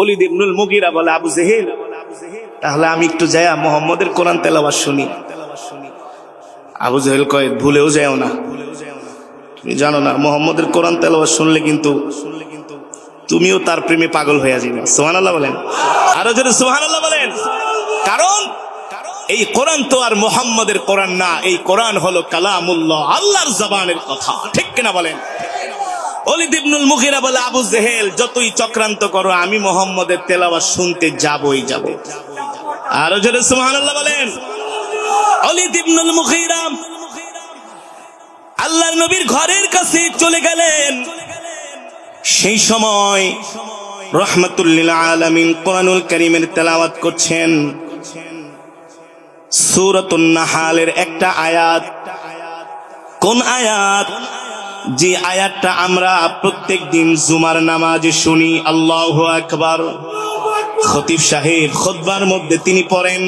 অলিদ ইবনুল মুগিরা বলে আবু জেহেল। তাহলে আমি একটু যাইয়া মোহাম্মদের কোরআন তেলাওয়াত শুনি। আবু জেহেল কয়, ভুলেও যাও না। তুমি জানো না, মোহাম্মদের কোরআন তেলাওয়াত শুনলে কিন্তু তুমিও তার প্রেমে পাগল হয়ে যাবে সোহান আল্লাহ বলেন। আরও যদি সোহান আল্লাহ বলেন। কারণ এই কোরআন তো আর মোহাম্মদের কোরআন না, এই কোরআন হলো কালামুল্লাহ, আল্লাহর জবানের কথা। ঠিক কিনা বলেন? অলিদ ইবনুল বলে, আবু জেহেল, যতই চক্রান্ত করো, আমি মোহাম্মদের তেলাওয়াত শুনতে বলেন। নবীর ঘরের কাছে চলে গেলেন। সেই সময় রহমতুল্লিল আলামিন কোরআনুল করিমের তেলাওয়াত করছেন। সূরাতুন নাহালের একটা আয়াত। কোন আয়াত? যে আয়াতটা আমরা প্রত্যেক দিন জুমার নামাজে শুনি আল্লাহ আকবার খতিব সাহেব খুতবার মধ্যে তিনি পড়েন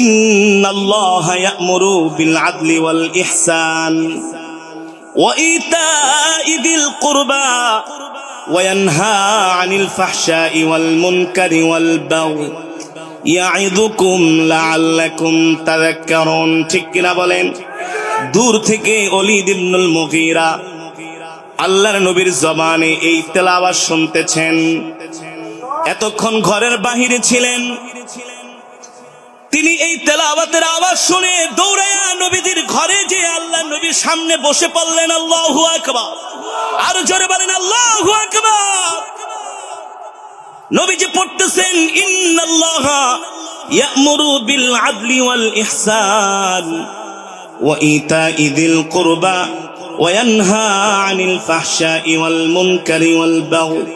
ইন্নাল্লাহা ইয়া'মুরু বিল আদলি ওয়াল ইহসান ওয়া ইতা'i দিল কুরবা وينهى عن الفحشاء والمنكر والبغي يعظكم لعلكم تذكرون ঠিক কিনা বলেন দূর থেকে অলিদ ইবনুল মুগীরা আল্লাহর নবীর জবানে এই তেলাওয়াত শুনতেছেন। এতক্ষণ ঘরের বাহিরে ছিলেন। তিনি এই তেলাওয়াতের আওয়াজ শুনে দৌড়াইয়া নবীজির ঘরে যে আল্লাহ নবীর সামনে বসে পড়লেন, আল্লাহু আকবার। আর জোরে বলেন, আল্লাহু আকবার। যে পড়তেছেন, ইন্নাল্লাহা ইয়া'মুরু বিল আদলি ওয়াল ইহসান। وإيتاء ذي القربى وينهى عن الفحشاء والمنكر والبغي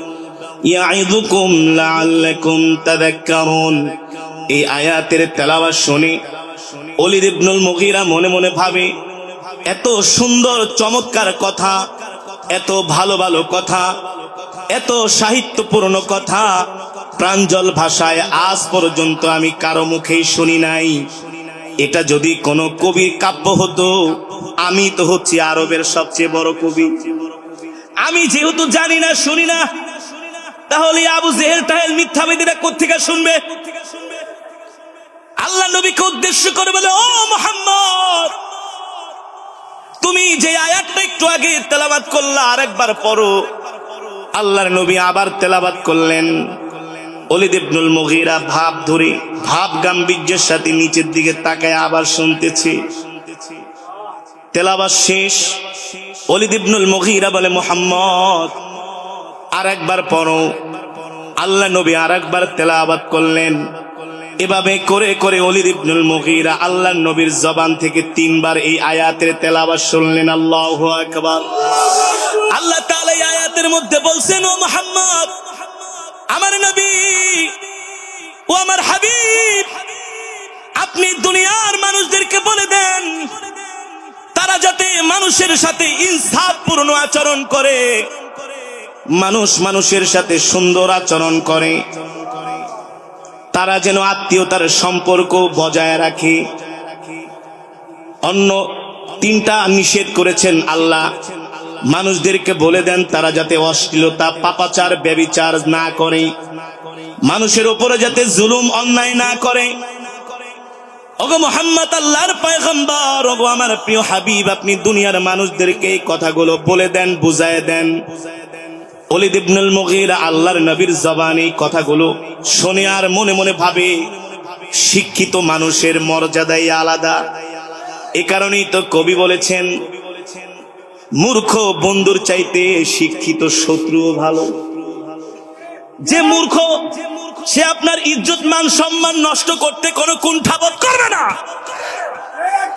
يعظكم لعلكم تذكرون এই আয়াতের তেলাওয়াত শুনে অলিদ ইবনুল মুগীরা মনে মনে ভাবে এত সুন্দর চমৎকার কথা এত ভালো ভালো কথা এত সাহিত্যপূর্ণ কথা প্রাঞ্জল ভাষায় আজ পর্যন্ত আমি কারো মুখেই শুনি নাই এটা যদি কোনো কবির কাব্য হতো, আমি তো হচ্ছি আরবের সবচেয়ে বড় কবি। আমি যেহেতু জানি না, শুনি না, তাহলে আবু জেহেল টাহেল মিথ্যাবাদীরা কোথেকে শুনবে? আল্লাহ নবীকে উদ্দেশ্য করে বলে, ও মোহাম্মদ, তুমি যে আয়াতটা একটু আগে তেলাবাদ করলা, আরেকবার পড়ো। আল্লাহর নবী আবার তেলাবাদ করলেন। অলিদ ইবনুল মুগীরা ভাব ধরে, ভাব গাম্ভীর্যের সাথে নিচের দিকে তাকায় আবার শুনতেছে। তেলাবাদ শেষ অলিদ ইবনুল মুগীরা বলে, মোহাম্মদ আর একবার পড়ো। আল্লাহ নবী আর একবার তেলাবাদ করলেন। এভাবে করে করে অলিদ ইবনুল মুগীরা আল্লাহ নবীর জবান থেকে তিনবার এই আয়াতের তেলাবাদ শুনলেন। আল্লাহু আকবার। আল্লাহ তাআলা আয়াতের মধ্যে বলছেন, ও মোহাম্মদ আমার নবী ও আমার হাবিব, আপনি দুনিয়ার মানুষদেরকে বলে দেন, তারা যাতে মানুষের সাথে ইনসাফপূর্ণ আচরণ করে, মানুষ মানুষের সাথে সুন্দর আচরণ করে, তারা যেন আত্মীয়তার সম্পর্ক বজায় রাখে। অন্য তিনটা নিষেধ করেছেন আল্লাহ। মানুষদেরকে বলে দেন, তারা যাতে অশ্লীলতা, পাপাচার, ব্যবিচার না করে। মানুষের উপরে যাতে জুলুম, অন্যায় না করে। আমার প্রিয় হাবিব, আপনি দুনিয়ার মানুষদেরকে এই কথাগুলো বলে দেন দেন। আল্লাহর নবীর জবানে এই কথাগুলো শুনে আর মনে মনে ভাবে, শিক্ষিত মানুষের মর্যাদাই আলাদা। এ কারণেই তো কবি বলেছেন মূর্খ বন্ধুর চাইতে শিক্ষিত শত্রুও ভালো। যে মূর্খ, সে আপনার ইজ্জত, মান, সম্মান নষ্ট করতে কোনো কুণ্ঠাবোধ করবে না।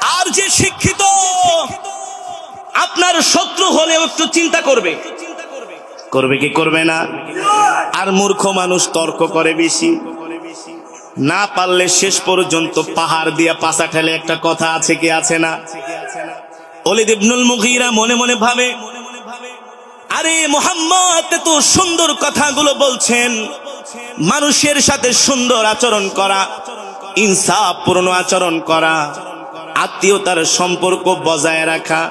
আর যে শিক্ষিত, আপনার শত্রু হলেও একটু চিন্তা করবে। করবে কি করবে না? আর মূর্খ মানুষ তর্ক করে বেশি। না পারলে শেষ পর্যন্ত পাহাড় দিয়া পাশা ঠেলে একটা কথা আছে কি আছে না? মনে মনে ভাবে, আরে মোহাম্মদ, এত সুন্দর কথাগুলো বলছেন। মানুষের সাথে সুন্দর আচরণ করা, ইনসাফ পূর্ণ আচরণ করা, আত্মীয়তার সম্পর্ক বজায় রাখা,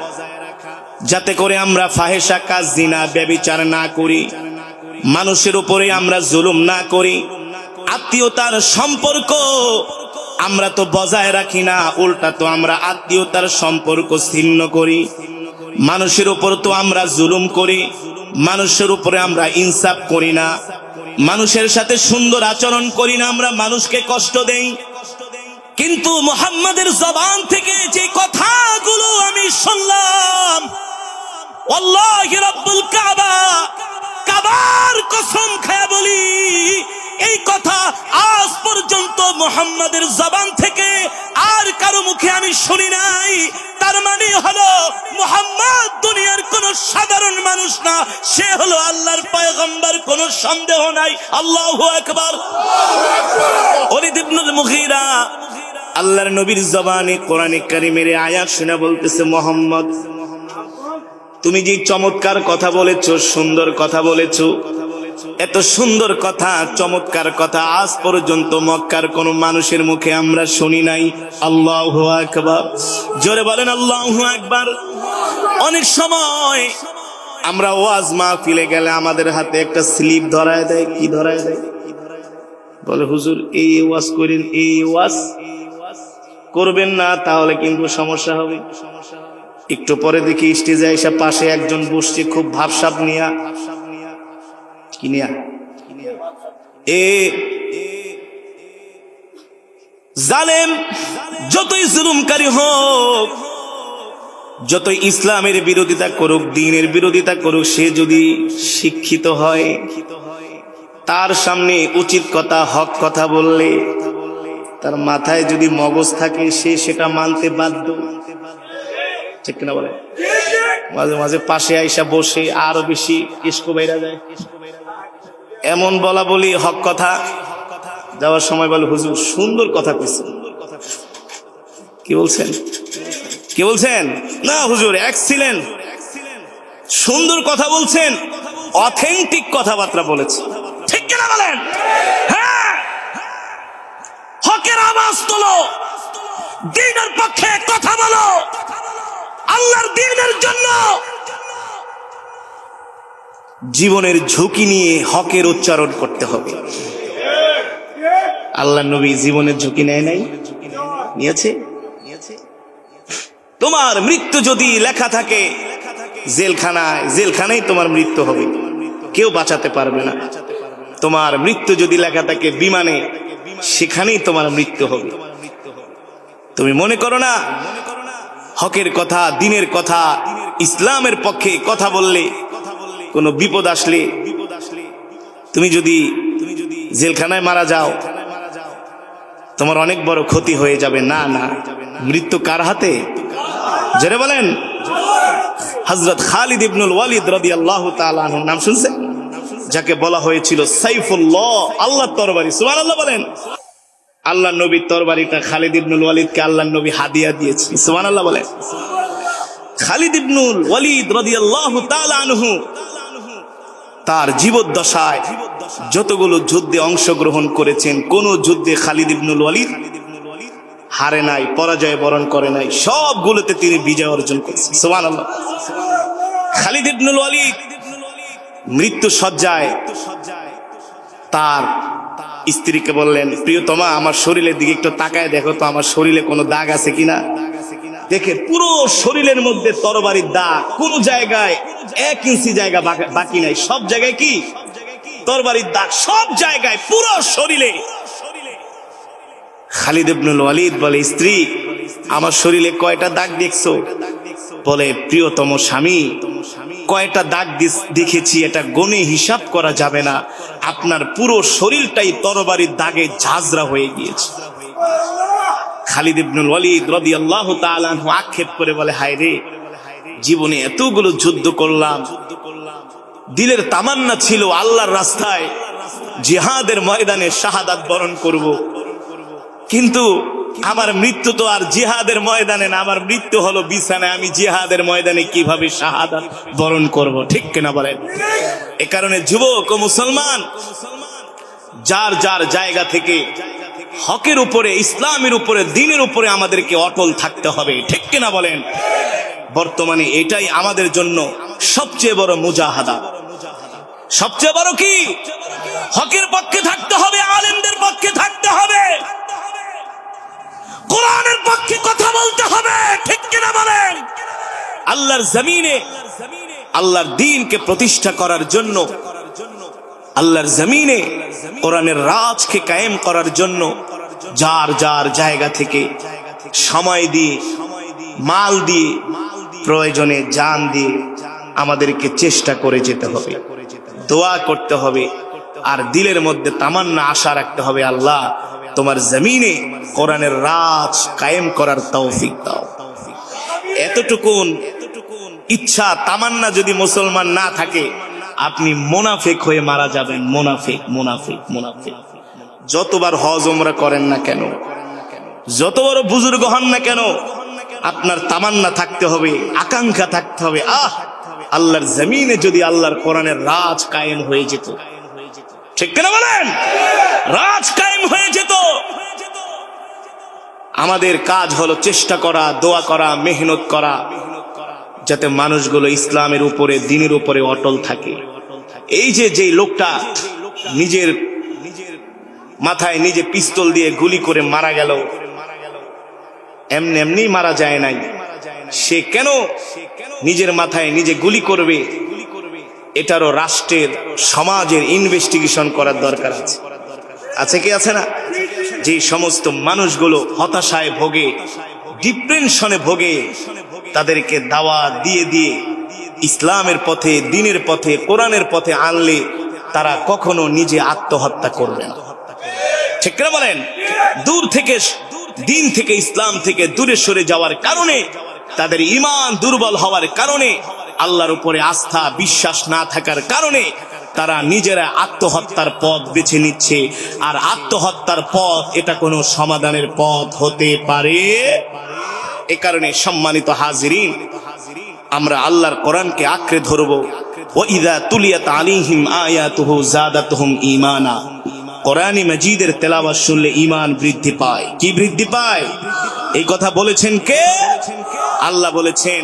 যাতে করে আমরা ফাহেসা কাজ, জিনা, ব্যবিচার না করি, মানুষের উপরে আমরা জুলুম না করি, আত্মীয়তার সম্পর্ক আমরা তো বজায় রাখি না, উল্টা তো আমরা আত্মীয়তার সম্পর্ক ছিন্ন করি। মানুষের উপর তো আমরা জুলুম করি, মানুষের উপরে আমরা ইনসাফ করি না। মানুষের সাথে সুন্দর আচরণ করি না, আমরা মানুষকে কষ্ট দেই। কিন্তু মোহাম্মদের জবান থেকে যে কথাগুলো আমি শুনলাম কাবার কসম খায়া বলি এই কথা আজ পর্যন্ত মোহাম্মদের জবান থেকে আর কারও মুখে আমি শুনি নাই। তার মানে হলো মোহাম্মদ দুনিয়ার কোন সাধারণ মানুষ না, সে হলো আল্লাহর পয়গম্বর, কোন সন্দেহ নাই। আল্লাহ আকবার। ওলিদ ইবনুল মুগীরা আল্লাহর নবীর জবানে কোরআনে কারিমের আয়াত শুনে বলতেছে, মোহাম্মদ, তুমি যে চমৎকার কথা বলেছ, সুন্দর কথা বলেছ এত সুন্দর কথা, চমৎকার কথা। আজ পর্যন্ত মক্কার কোন মানুষের মুখে আমরা শুনি নাই। আল্লাহ আকবার। জোরে বলেন, আল্লাহ আকবার। অনেক সময় আমরা ওয়াজ মাহফিলে গেলে আমাদের হাতে একটা স্লিপ ধরায় দেয়। কি ধরায় দেয়? বলে, হুজুর, এই ওয়াজ করেন, এই ওয়াজ করবেন না, তাহলে কিন্তু সমস্যা হবে। একটু পরে দেখি স্টেজে এসে পাশে একজন বসছে, খুব ভাবসাব নিয়া। জালেম, যতই জুলুমকারী হোক, যতই ইসলামের বিরোধিতা করুক, দিনের বিরোধিতা করুক, সে যদি শিক্ষিত হয়, তার সামনে উচিত কথা, হক কথা বললে, তার মাথায় যদি মগজ থাকে, সে সেটা মানতে বাধ্য। ঠিক কিনা বলে? মাঝে মাঝে পাশে আইসা বসে, আরও বেশি ইস্কো বাইরা যায়। এমন বলা বলি হক কথা। যাওয়ার সময় বলে, হুজুর, সুন্দর কথা কইছে। কি বলছেন? কি বলছেন? না, হুজুর এক্সিলেন্ট সুন্দর কথা বলছেন অথেন্টিক কথাবার্তা বলেছে। ঠিক কিনা বলেন? হ্যাঁ। হকের আওয়াজ তোলো। দিনের পক্ষে কথা বলো। আল্লাহর দিনের জন্য জীবনের ঝুঁকি নিয়ে হকের উচ্চারণ করতে হবে। আল্লাহ নবী জীবনের ঝুঁকি নেয় নাই? নিয়েছে? তোমার মৃত্যু যদি লেখা থাকে, জেলখানায় জেলখানায় তোমার মৃত্যু হবে। কেউ বাঁচাতে পারবে না। তোমার মৃত্যু যদি লেখা থাকে বিমানে, সেখানেই তোমার মৃত্যু হবে। তুমি মনে করো না, হকের কথা, দিনের কথা, ইসলামের পক্ষে কথা বললে কোনো বিপদ আসলে তুমি যদি তুমি যদি জেলখানায় মারা যাও, তোমার অনেক বড় ক্ষতি হয়ে যাবে। না না। মৃত্যু কার হাতে? জেরে বলেন। হজরত খালিদ ইবনুল ওয়ালিদ রদি আল্লাহ নাম শুনছেন? যাকে বলা হয়েছিল সাইফুল্লাহ আল্লাহ তরবারি। সুমান আল্লাহ বলেন। আল্লাহ নবীর তরবারিটা খালিদ ইবনুল ওয়ালিদকে আল্লাহ নবী হাদিয়া দিয়েছে। সুমান আল্লাহ বলেন। খালিদ ইবনুল ওয়ালিদ রদি আল্লাহ আনহু তার জীবদ্দশায় যতগুলো যুদ্ধে অংশগ্রহণ করেছেন, কোন যুদ্ধে খালিদ ইবনুল ওয়ালিদ হারে নাই, পরাজয় বরণ করে নাই, সবগুলোতে তিনি বিজয় অর্জন করেছেন। সোমান খালিদ ইবনুল ওয়ালিদ মৃত্যু সজ্জায় তার স্ত্রীকে বললেন, প্রিয়তমা, আমার শরীরের দিকে একটু তাকায় দেখো তো, আমার শরীরে কোনো দাগ আছে কিনা? দেখে পুরো শরীরের মধ্যে তরবারির দাগ, কোন জায়গায় এক ইঞ্চি জায়গা বাকি নাই। সব জায়গায় কি? তরবারির দাগ। সব জায়গায় পুরো শরীরে। খালিদ ওয়ালিদ বলে, স্ত্রী, আমার শরীরে কয়টা দাগ দেখছ? বলে, প্রিয়তম স্বামী, কয়টা দাগ দেখেছি, এটা গণে হিসাব করা যাবে না। আপনার পুরো শরীরটাই তরবারির দাগে ঝাঁঝরা হয়ে গিয়েছে। খালিদ ইবনুল ওয়ালিদ তাআলা আনহু আক্ষেপ করে বলে, হায় রে জীবনে এতগুলো যুদ্ধ করলাম। দিলের তামান্না ছিল আল্লাহর রাস্তায়। জিহাদের ময়দানে শাহাদাত বরণ করব। কিন্তু আমার মৃত্যু তো আর জিহাদের ময়দানে না, আমার মৃত্যু হলো বিছানায়। আমি জিহাদের ময়দানে কীভাবে শাহাদাত বরণ করব, ঠিক কিনা বলেন? এ কারণে যুবক ও মুসলমান, যার যার জায়গা থেকে হকের উপরে, ইসলামের উপরে, দিনের উপরে আমাদেরকে অটল থাকতে হবে, ঠিক কিনা বলেন? বর্তমানে এটাই আমাদের জন্য সবচেয়ে বড় মুজাহাদা। সবচেয়ে বড় কি? হকের পক্ষে থাকতে হবে, আলেমদের পক্ষে থাকতে হবে। কোরআনের পক্ষে কথা বলতে হবে, ঠিক কিনা বলেন? আল্লাহর জমিনে, আল্লাহর দিনকে প্রতিষ্ঠা করার জন্য, আল্লাহর জমিনে কোরআনের রাজকে কায়েম করার জন্য যার যার জায়গা থেকে সময় দিয়ে, মাল দিয়ে প্রয়োজনে জান দিয়ে আমাদেরকে চেষ্টা করে যেতে হবে। দোয়া করতে হবে আর দিলের মধ্যে তামান্না আশা রাখতে হবে, আল্লাহ তোমার জমিনে কোরআনের রাজ কায়েম করার তৌফিক দাও। এতটুকুন ইচ্ছা, তামান্না যদি মুসলমান না থাকে, আপনি মোনাফেক হয়ে মারা যাবেন। মোনাফেক মোনাফেক মোনাফেক। যতবার হজ ওমরা করেন না কেন? যত বড় বুজুর্গ হন না কেন? আপনার তামান্না থাকতে হবে, আকাঙ্ক্ষা থাকতে হবে, আহ! আল্লাহর জমিনে যদি আল্লাহর কোরআনের রাজ কায়েম হয়ে যেত। ঠিক কেন বলেন? রাজ কায়েম হয়ে যেত। আমাদের কাজ হলো চেষ্টা করা, দোয়া করা, মেহনত করা, যাতে মানুষগুলো ইসলামের উপরে, দিনের উপরে অটল থাকে। এই যে যে লোকটা নিজের নিজের মাথায় নিজে পিস্তল দিয়ে গুলি করে মারা গেল এমনি এমনি মারা যায় নাই। সে কেন নিজের মাথায় নিজে গুলি করবে? এটারও রাষ্ট্রের, সমাজের ইনভেস্টিগেশন করার দরকার আছে। আছে কি আছে না? যে সমস্ত মানুষগুলো হতাশায় ভোগে ডিপ্রেশনে ভোগে, তাদেরকে দাওয়া দিয়ে দিয়ে ইসলামের পথে, দিনের পথে, কোরআনের পথে আনলে তারা কখনো নিজে আত্মহত্যা করবে না। ঠিক না বলেন? দূর থেকে দিন থেকে ইসলাম থেকে দূরে সরে যাওয়ার কারণে, তাদের ইমান দুর্বল হওয়ার কারণে, আল্লাহর উপরে আস্থা, বিশ্বাস না থাকার কারণে, তারা নিজেরা আত্মহত্যার পথ বেছে নিচ্ছে। আর আত্মহত্যার পথ, এটা কোনো সমাধানের পথ হতে পারে? এ কারণে সম্মানিত হাজিরিন, আমরা আল্লাহর কোরআনকে আঁকড়ে ধরবো। ও ইদা তুলিয়াত আলিহিম আয়াতুহু জাদাতুহুম ঈমানা। কোরআনী মজিদের তেলাবাস শুনলে ইমান বৃদ্ধি পায়। কি বৃদ্ধি পায়? এই কথা বলেছেন কে? আল্লাহ বলেছেন,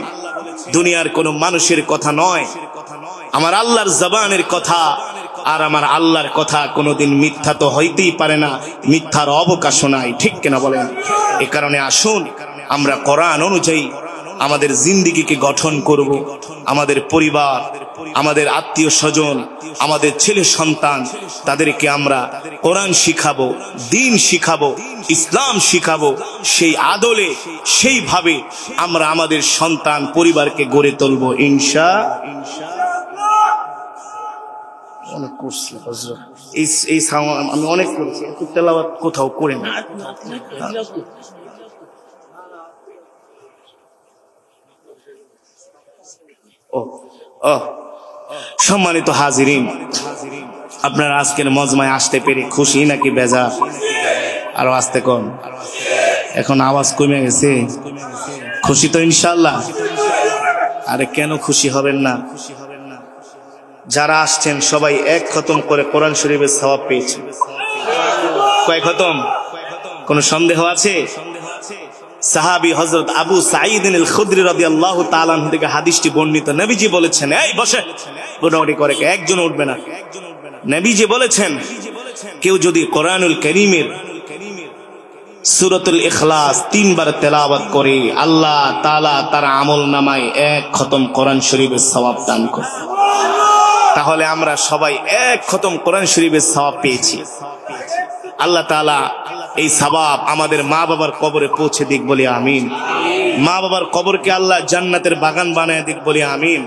দুনিয়ার কোনো মানুষের কথা নয়। আমার আল্লাহর জবানের কথা আর আমার আল্লাহর কথা কোনোদিন মিথ্যা তো হইতেই পারে না, মিথ্যার অবকাশও নাই। ঠিক কিনা বলেন? এ কারণে আসুন, আমরা কোরআন অনুযায়ী আমাদের জিন্দিগিকে গঠন করব, আমাদের পরিবার, আমাদের আত্মীয় স্বজন, আমাদের ছেলে সন্তান, তাদেরকে আমরা কোরআন শিখাবো, দিন শিখাবো, ইসলাম শিখাবো, সেই আদলে, সেইভাবে আমরা আমাদের সন্তান পরিবারকে গড়ে তুলবো, ইনশা অনেক করছি আমি অনেক করেছি কোথাও করে না সম্মানিত হাজিরিন, আপনার আজকের মজমায় আসতে পেরে খুশি নাকি বেজা আরও আসতে কম। এখন আওয়াজ কমে গেছে। খুশি তো ইনশাল্লাহ আরে কেন খুশি হবেন না? যারা আসছেন সবাই এক খতম করে কোরআন শরীফের সবাব পেয়েছে। কয় খতম? কোন সন্দেহ আছে? সাহাবি হজরত আবু তাআলা আনহু থেকে হাদিসটি বর্ণিত। নবীজি বলেছেন, এই, বসে। মোটামুটি করে একজন উঠবে না। নবীজি বলেছেন, কেউ যদি কোরআনুল করিমের সুরতুল ইখলাস তিনবার তেলাওয়াত করে, আল্লাহ তাআলা তার আমল নামায় এক খতম কোরআন শরীফের সওয়াব দান করে তাহলে আমরা সবাই এক খতম কোরআন শরীফের সওয়াব পেয়েছি। আল্লাহ তাআলা এই সবাব আমাদের মা বাবার কবরে পৌঁছে দিক বলে আমিন। মা বাবার কবরকে আল্লাহ জান্নাতের বাগান বানায় দিক বলে আমিন।